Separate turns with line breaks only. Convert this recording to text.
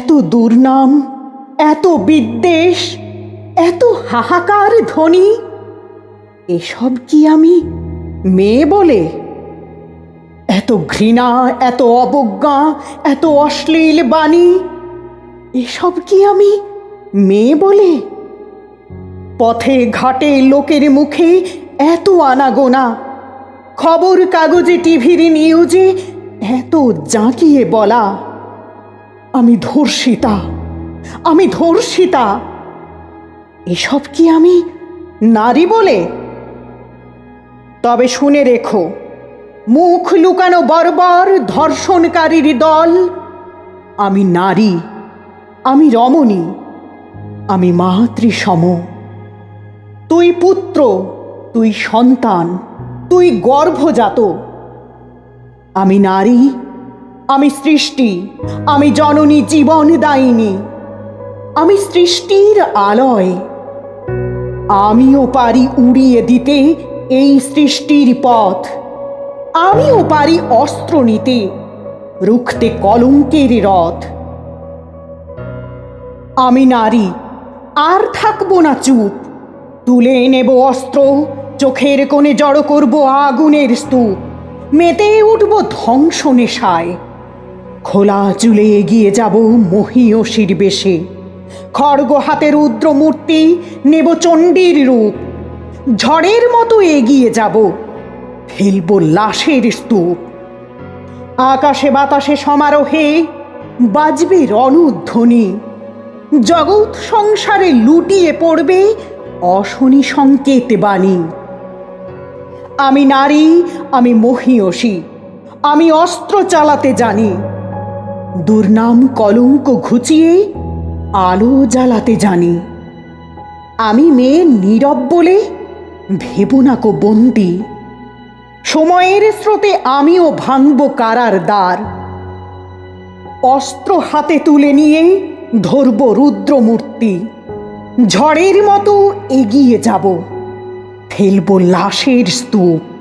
দুর্নাম, এত বিদ্বেষ, এত হাহাকার ধ্বনি, এসব কি আমি মেয়ে বলে? এত ঘৃণা, এত অবজ্ঞা, এত অশ্লীল বাণী, এসব কি আমি মেয়ে বলে? পথে ঘাটে লোকের মুখে এত আনাগোনা, খবর কাগজে, টিভির নিউজে এত জাঁকিয়ে বলা আমি ধর্ষিতা। আমি ধর্ষিতা। এসব কি আমি নারী বলে? তবে শুনে রেখো, মুখ লুকানো বর্বর ধর্ষণকারীর দল। আমি নারী, আমি রমণী, আমি মাতৃসম। তুই পুত্র, তুই সন্তান, তুই গর্ভজাত। আমি নারী আমি সৃষ্টি, আমি জননী, জীবন দায়িনী। আমি সৃষ্টির আলয়। আমিও পারি উড়িয়ে দিতে এই সৃষ্টির পথ। আমিও পারি অস্ত্র নিতে, রুখতে কলঙ্কের রথ। আমি নারী, আর থাকব না চুপ। তুলে নেব অস্ত্র, চোখের কোণে জড়ো করব আগুনের স্তূপ। মেতে উঠব ধ্বংস নেশায়। খোলা চুলে এগিয়ে যাব মহীয়সীর বেশে। খড়গ হাতে রুদ্র মূর্তি নেব চণ্ডীর রূপ। ঝড়ের মতো এগিয়ে যাব, ফেলব লাশের স্তূপ। আকাশে বাতাসে সমারোহে বাজবে রণধ্বনি। জগৎ সংসারে লুটিয়ে পড়বে অশনি সংকেত বাণী। আমি নারী, আমি মহীয়সী আমি অস্ত্র চালাতে জানি। দুর্নাম কলঙ্ক ঘুচিয়ে আলো জ্বালাতে জানি। আমি মেয়ে নীরব বলে ভেব না কো বন্দি। সময়ের স্রোতে আমিও ভাঙব কারার দ্বার। অস্ত্র হাতে তুলে নিয়ে ধরব রুদ্রমূর্তি। ঝড়ের মতো এগিয়ে যাব। ফেলব লাশের স্তূপ।